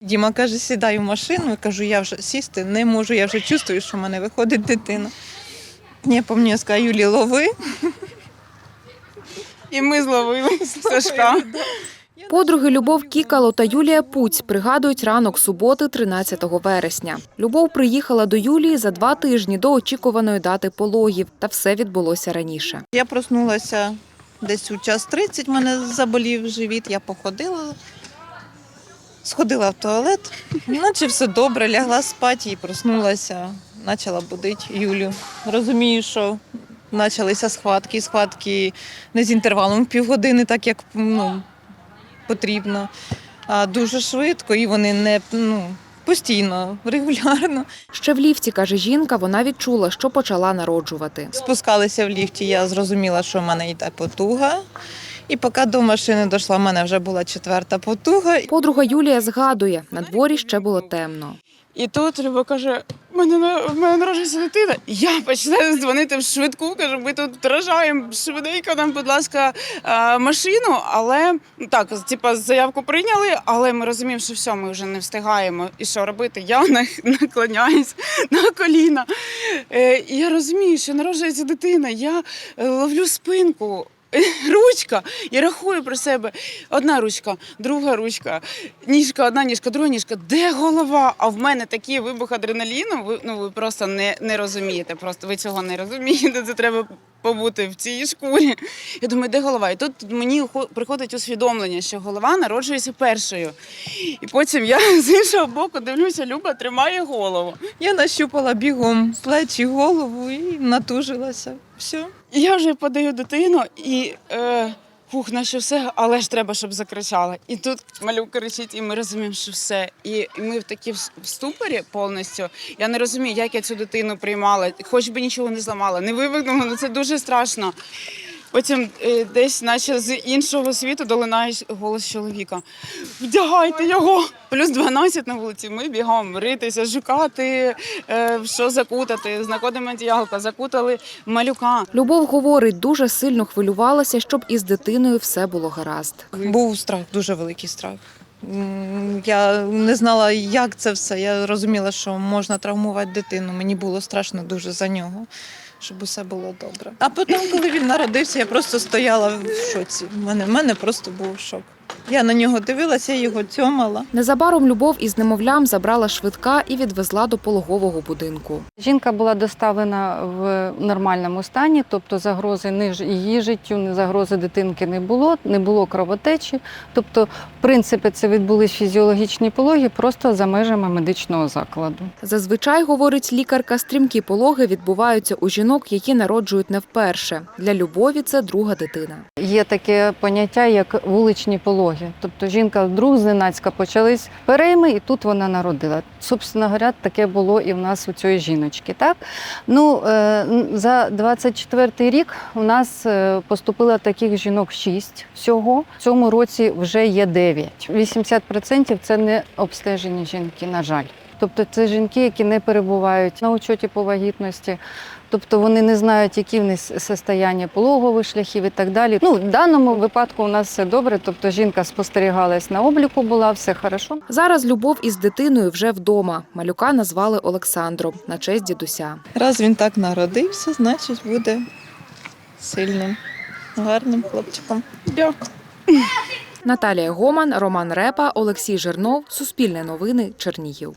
Діма каже, сідай в машину. Я кажу, я вже сісти не можу, я вже чувствую, що в мене виходить дитина. Я пам'ятаю, я сказала, Юлі, лови. І ми зловили Сашка. Подруги Любов Кікало та Юлія Пуць пригадують ранок суботи, 13 вересня. Любов приїхала до Юлії за два тижні до очікуваної дати пологів, та все відбулося раніше. Я проснулася десь у час 30, мене заболів живіт, я походила, сходила в туалет, наче все добре, лягла спати і проснулася, почала будити Юлю. Розумію, що почалися схватки, схватки не з інтервалом півгодини, так як ну, потрібно, а дуже швидко, і вони не ну, постійно, регулярно. Ще в ліфті, каже жінка, вона відчула, що почала народжувати. Спускалися в ліфті, я зрозуміла, що в мене йде потуга. І поки до машини дійшла, в мене вже була четверта потуга. Подруга Юлія згадує, на дворі ще було темно. І тут Люба каже: в мене, на- в мене народжується дитина. Я починаю дзвонити в швидку, кажу, ми тут рожаємо швиденько нам, будь ласка, машину. Але так, типа заявку прийняли, але ми розуміємо, що все, ми вже не встигаємо. І що робити? Я наклоняюсь на коліна. Е, І я розумію, що народжується дитина. Я е, ловлю спинку. Ручка, я рахую про себе. Одна ручка, друга ручка, ніжка, одна ніжка, друга ніжка. Де голова? А в мене такий вибух адреналіну. Ви ну ви просто не, не розумієте. Просто ви цього не розумієте. Це треба побути в цій шкурі. Я думаю, де голова? І тут мені приходить усвідомлення, що голова народжується першою. І потім я з іншого боку дивлюся, Люба тримає голову. Я нащупала бігом плечі, голову і натужилася. Все. Я вже подаю дитину і. Е, Фух, наче все, але ж треба, щоб закричала. І тут малюк кричить, і ми розуміємо, що все. І ми в такі в ступорі повністю. Я не розумію, як я цю дитину приймала, хоч би нічого не зламала, не вивикнула, ну це дуже страшно. Потім е, десь, наче з іншого світу, долинає голос чоловіка: вдягайте його! Плюс 12 на вулиці. Ми бігаємо ритися, шукати, е, що закутати. Знаходимо одіялка, закутали малюка. Любов говорить, дуже сильно хвилювалася, щоб із дитиною все було гаразд. Був страх, дуже великий страх. Я не знала, як це все. Я розуміла, що можна травмувати дитину. Мені було страшно дуже за нього, щоб усе було добре. А потім, коли він народився, я просто стояла в шоці. У мене, в мене просто був шок. Я на нього дивилася, його цьомала. Незабаром Любов із немовлям забрала швидка і відвезла до пологового будинку. Жінка була доставлена в нормальному стані, тобто загрози ж її життю, ні загрози дитинки не було, не було кровотечі. Тобто, в принципі, це відбулись фізіологічні пологи просто за межами медичного закладу. Зазвичай, говорить лікарка, стрімкі пологи відбуваються у жінок, які народжують не вперше. Для Любові це друга дитина. Є таке поняття, як вуличні пологи. Тобто жінка вдруг зненацька почались перейми, і тут вона народила. Собственно говоря, таке було і в нас у цієї жіночки. Так? Ну, е, за 24 рік у нас е, поступило таких жінок 6 всього. В цьому році вже є 9. 80% це не обстежені жінки, на жаль. Тобто це жінки, які не перебувають на учоті по вагітності, тобто вони не знають, які в них состояння пологових шляхів і так далі. Ну, в даному випадку у нас все добре, тобто жінка спостерігалась на обліку, була все хорошо. Зараз Любов із дитиною вже вдома. Малюка назвали Олександром на честь дідуся. Раз він так народився, значить буде сильним, гарним хлопчиком. Дякую. Наталія Гоман, Роман Репа, Олексій Жирнов. Суспільне новини. Чернігів.